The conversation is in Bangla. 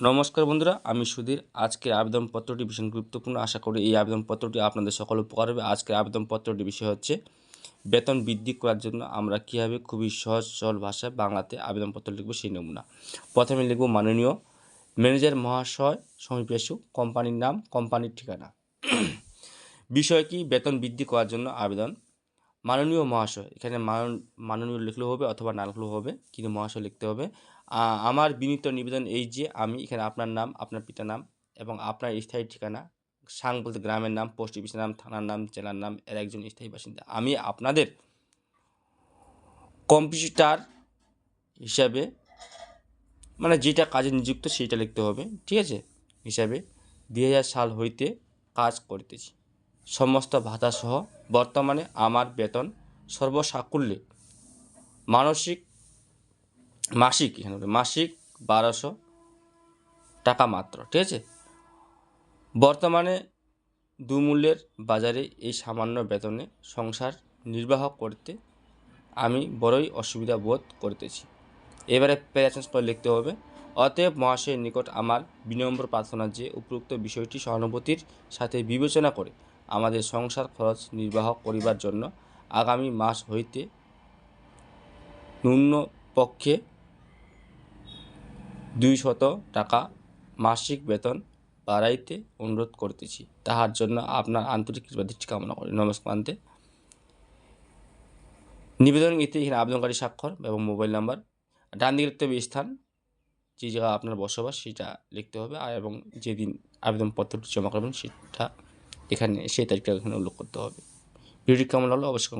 নমস্কার বন্ধুরা, আমি সুধীর। আজকের আবেদনপত্রটি ভীষণ গুরুত্বপূর্ণ। আশা করি এই আবেদনপত্রটি আপনাদের সকল উপকার হবে। আজকের আবেদনপত্রটি বিষয় হচ্ছে, বেতন বৃদ্ধি করার জন্য আমরা কীভাবে খুবই সহজ, সরল ভাষায় বাংলাতে আবেদনপত্র লিখব সেই নমুনা। প্রথমে লিখব মাননীয় ম্যানেজার মহাশয় সমীপেশু কোম্পানির নাম, কোম্পানির ঠিকানা। বিষয় কি? বেতন বৃদ্ধি করার জন্য আবেদন। মাননীয় মহাশয়, এখানে মান, মাননীয় লিখলেও হবে অথবা না লিখলেও হবে, কিন্তু মহাশয় লিখতে হবে। আমার বিনীত নিবেদন এই যে, আমি এখানে আপনার নাম, আপনার পিতার নাম এবং আপনার স্থায়ী ঠিকানা, সাং বলতে গ্রামের নাম, পোস্ট অফিসের নাম, থানার নাম, জেলার নাম, এর একজন স্থায়ী বাসিন্দা। আমি আপনাদের কম্পিউটার হিসাবে মানে যেটা কাজে নিযুক্ত সেইটা লিখতে হবে, ঠিক আছে? হিসাবে দুই হাজার সাল হইতে কাজ করিতেছি। সমস্ত ভাতাসহ বর্তমানে আমার বেতন সর্বসাকুল্যে মানসিক মাসিক এখানে মাসিক বারোশো টাকা মাত্র, ঠিক আছে? বর্তমানে দুমূল্যের বাজারে এই সামান্য বেতনে সংসার নির্বাহ করতে আমি বড়ই অসুবিধা বোধ করতেছি। এবারে প্যারাচেঞ্জ করে লিখতে হবে, অতএব মহাশয়ের নিকট আমার বিনম্র প্রার্থনা যে উপরোক্ত বিষয়টি সহানুভূতির সাথে বিবেচনা করে আমাদের সংসার খরচ নির্বাহ করিবার জন্য আগামী মাস হইতে ন্যূন পক্ষে দুই শত টাকা মাসিক বেতন বাড়াইতে অনুরোধ করতেছি। তাহার জন্য আপনার আন্তরিক কৃপাদৃষ্টি কামনা করি। নমস্কান্তে নিবেদন ইতি এখানে আবেদনকারী স্বাক্ষর এবং মোবাইল নাম্বার। ডান দিকে হবে স্থান, যে জায়গা আপনার বসবাস, সেটা লিখতে হবে। আর এবং যেদিন আবেদনপত্রটি জমা করবেন, সেটা এখানে, সেই তারিখটা এখানে উল্লেখ করতে হবে। ভিডিওটি কেমন হলো অবশ্যই